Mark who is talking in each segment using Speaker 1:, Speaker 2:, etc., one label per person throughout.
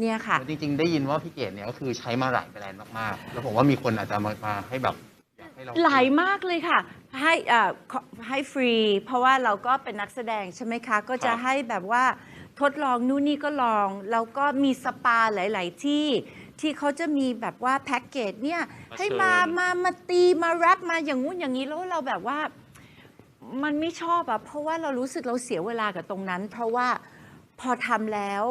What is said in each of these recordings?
Speaker 1: เนี่ยค่ะ
Speaker 2: จริงๆ ได้ยินว่าพี่เกดเนี่ยก็คือใช้มาหลายแบรนด์มากๆ แล้วผมว่ามีคนอาจจะมามาให้แบบอยากให้เรา
Speaker 1: หลายมากเลยค่ะ ให้เอ่อขอให้ฟรี เพราะว่าเราก็เป็นนักแสดงใช่ไหมคะ ก็จะให้แบบว่าทดลองนู่นนี่ก็ลอง แล้วก็มีสปาหลาย ๆ ที่ ที่เขาจะมีแบบว่าแพ็กเกจเนี่ย
Speaker 3: มา
Speaker 1: ให้
Speaker 3: เชิญ
Speaker 1: มามามาตีมาแรปมาอย่างงู้นอย่างนี้แล้วเราแบบว่า มันไม่ชอบอะเพราะว่าเรารู้สึกเราเสียเวลากับตรงนั้น เพราะว่าพอทำแล้ว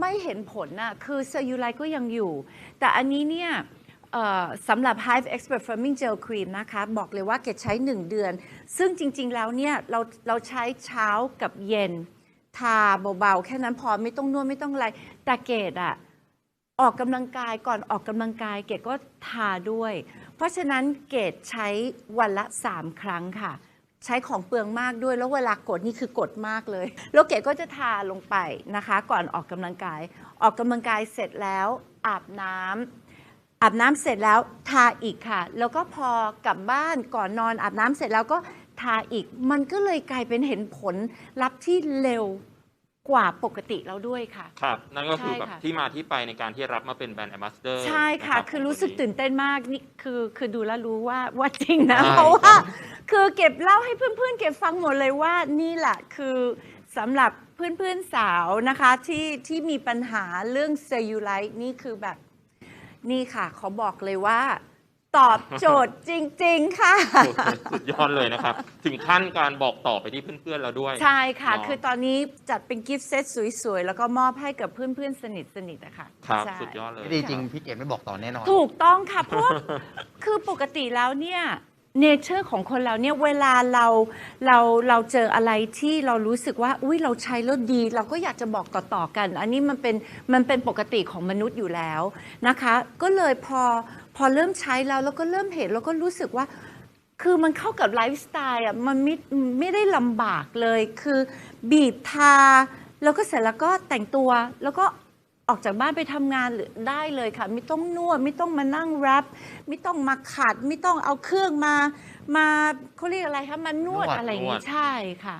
Speaker 1: ไม่เห็นผลนะคือเซลลูไลท์ก็ยังอยู่ แต่อันนี้เนี่ยสำหรับ Hive Expert Firming Gel Cream นะคะ บอกเลยว่าเกดใช้ 1 เดือน ซึ่งจริง ๆ แล้วเนี่ย เราเราใช้เช้ากับเย็น ทาเบา ๆ แค่นั้นพอไม่ต้องนวดไม่ต้องอะไร แต่เกดอะออกกำลังกายก่อนออกกำลังกายเกดก็ทาด้วย เพราะฉะนั้นเกดใช้วันละ 3 ครั้งค่ะ ใช้ของเปลืองมากด้วย แล้วเวลากดนี่คือกดมากเลย แล้วเกดก็จะทาลงไปนะคะ ก่อนออกกำลังกาย ออกกำลังกายเสร็จแล้วอาบน้ำอาบน้ำเสร็จแล้วทาอีกค่ะ แล้วก็พอกลับบ้านก่อนนอนอาบน้ำเสร็จแล้วก็ทาอีก มันก็เลยกลายเป็นเห็นผลลัพธ์ที่เร็วกว่าปกติแล้วด้วยค่ะ
Speaker 3: ครับ นั่นก็คือ
Speaker 1: ใช่
Speaker 3: แบบ
Speaker 1: ค่ะ
Speaker 3: ที่มาที่ไปในการที่รับมาเป็นแบรนด์แอมบาสเดอร์
Speaker 1: ใช่ค่ะ คือรู้สึกตื่นเต้นมาก นี่คือคือดูแล้วรู้ว่าว่าจริงนะ
Speaker 3: ใช่
Speaker 1: เพราะว่า คือเก็บเล่าให้เพื่อนๆ เก็บฟังหมดเลยว่านี่แหละคือสำหรับเพื่อนๆสาวนะคะที่ที่มีปัญหาเรื่องเซลลูไลท์นี่คือแบบนี่ค่ะเขาบอกเลยว่า ตอบโจทย์จริง ๆ ค่ะ
Speaker 3: โอ้โหสุดยอดเลยนะครับ ถึงขั้นการบอกต่อไปที่เพื่อนๆเราด้วย
Speaker 1: ใช่ค่ะ
Speaker 3: เนาะ
Speaker 1: คือตอนนี้จัดเป็นกิฟต์เซตสวยๆ แล้วก็มอบให้กับเพื่อนๆ สนิทๆอะค่ะ
Speaker 3: ครับ
Speaker 1: ใช่
Speaker 3: สุดยอดเลย
Speaker 2: ไม่ดีจริงพี่เกดไม่บอกต่อแน่นอน
Speaker 1: ถูกต้องค่ะเพราะว่า คือปกติแล้วเนี่ย เนเจอร์ของคนเราเนี่ยเวลาเราเราเราเจออะไรที่เรารู้สึกว่า อุ้ยเราใช้แล้วดี เราก็อยากจะบอกต่อๆกัน อันนี้มันเป็นมันเป็นปกติของมนุษย์อยู่แล้วนะคะ ก็เลยพอพอเริ่มใช้แล้วแล้วก็เริ่มเห็นแล้วก็รู้สึกว่า คือมันเข้ากับไลฟ์สไตล์อะมันไม่ไม่ได้ลำบากเลย คือบีบทา แล้วก็เสร็จแล้วก็แต่งตัวแล้วก็ ออกจากบ้านไปทำงานหรือได้เลยค่ะ ไม่ต้องนวดไม่ต้องมานั่งแรปไม่ต้องมาขัด ไม่ต้องเอาเครื่องมา มาเขาเรียกอะไรคะมานวด
Speaker 2: นวด
Speaker 1: อะไรอย่าง
Speaker 3: นว
Speaker 1: งี้
Speaker 3: ด
Speaker 1: ใช่ค่ะ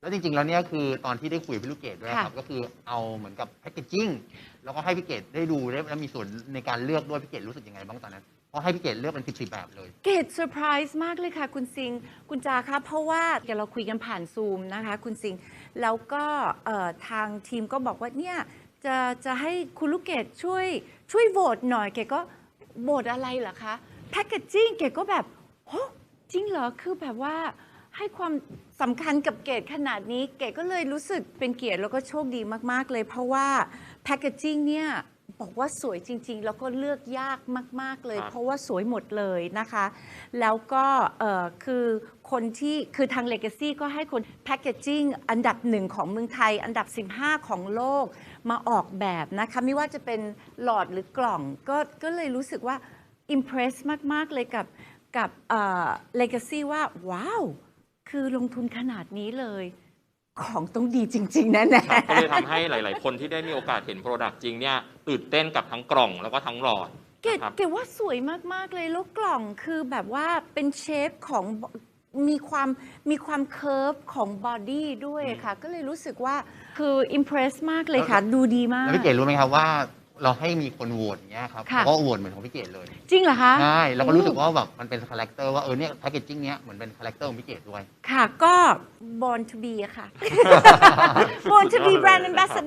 Speaker 2: แล้วจริงๆ แล้วเนี่ยคือตอนที่ได้คุยกับพี่ลูกเกดด้วย
Speaker 1: ค่ะ
Speaker 2: ครับก็คือเอาเหมือนกับแพคเกจจิ้งแล้วก็ให้พี่เกดได้ดูได้แล้วมีส่วนในการเลือกด้วยพี่เกดรู้สึกยังไงบ้างตอนนั้นเพราะให้พี่เกดเลือกเป็นสิบสิบแบบเลย
Speaker 1: เกดเซอร์ไพรส์มากเลยค่ะ คุณซิง คุณจาคะเพราะว่าเดี๋ยวเราคุยกันผ่านซูมนะคะ คุณซิง แล้วก็เอ่อทางทีมก็บอกว่าเนี่ย จะจะให้คุณลูกเกดช่วยช่วยโหวตหน่อยเกดก็โหวตอะไรเหรอคะแพคเกจจิ้งเกดก็แบบโหจริงเหรอคือแบบว่าให้ความสำคัญกับเกดขนาดนี้เกดก็เลยรู้สึกเป็นเกียรติแล้วก็โชคดีมากๆเลย เพราะว่าแพคเกจจิ้งเนี่ยบอกว่าสวยจริง ๆ แล้วก็เลือกยากมาก ๆ เลย
Speaker 3: ครับ
Speaker 1: เพราะว่าสวยหมดเลยนะคะ แล้วก็เอ่อคือคนที่คือทาง Legacy ก็ให้คนแพ c เกจจิ้งอันดับหนึ่งของเมืองไทย อันดับ 15 ของโลก มาออกแบบนะคะ ไม่ว่าจะเป็นหลอดหรือกล่อง ก็ก็เลยรู้สึกว่า Impress มาก ๆ เลยกับกับเอ่อ Legacy ว่า ว้าว คือลงทุนขนาดนี้เลย ของต้องดีจริง ๆ แน่
Speaker 3: ครับก็เลย
Speaker 1: ๆ
Speaker 3: ทำให้หลาย ๆ คนที่ได้มีโอกาสเห็นโปรดักต์จริงเนี่ยตื่นเต้นกับทั้งกล่องแล้วก็ทั้งหลอด
Speaker 1: เกด
Speaker 3: นะครับ
Speaker 1: เกดว่าสวยมาก ๆ เลยแล้วกล่องคือแบบว่าเป็นเชฟของ มีความมีความเคิร์ฟของบอดี้ด้วยค่ะ ก็เลยรู้สึกว่าคืออิมเพรสมากเลยค่ะ ดูดีมาก
Speaker 2: แล้วพี่เกดรู้ไหมครับว่า เราให้มีคนโหวตอย่างเงี้ยครับ
Speaker 1: ค่ะ
Speaker 2: แล้วก็โหวตเหมือนของพี่เกดเลย
Speaker 1: จริงเหรอคะ
Speaker 2: ใช่แล้วก็รู้สึกว่าแบบมันเป็นคาแรคเตอร์ว่าเออเนี่ยแพคเกจจิ้งเนี้ยเหมือนเป็นคาแรคเตอร์ของพี่เกดด้วย
Speaker 1: ค่ะก็ born to be อะค่ะ born to be brand ambassador